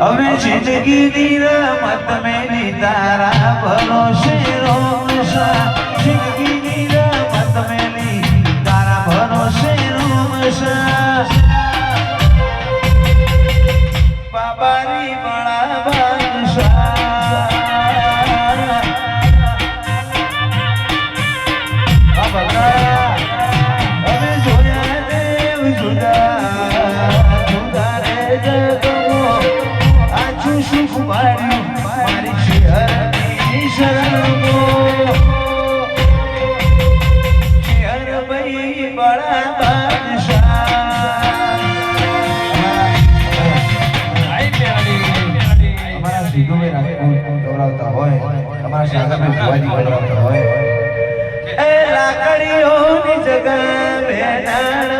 હવે જિંદગીની રમત મેલી તારા ભલો શેરો જિંદગી જિંદગીની રમત મેલી તારા ભલો શેરો બાબાની ભુવાજી ગૌરવતા હોય એ લાકડીઓની જગા વાળી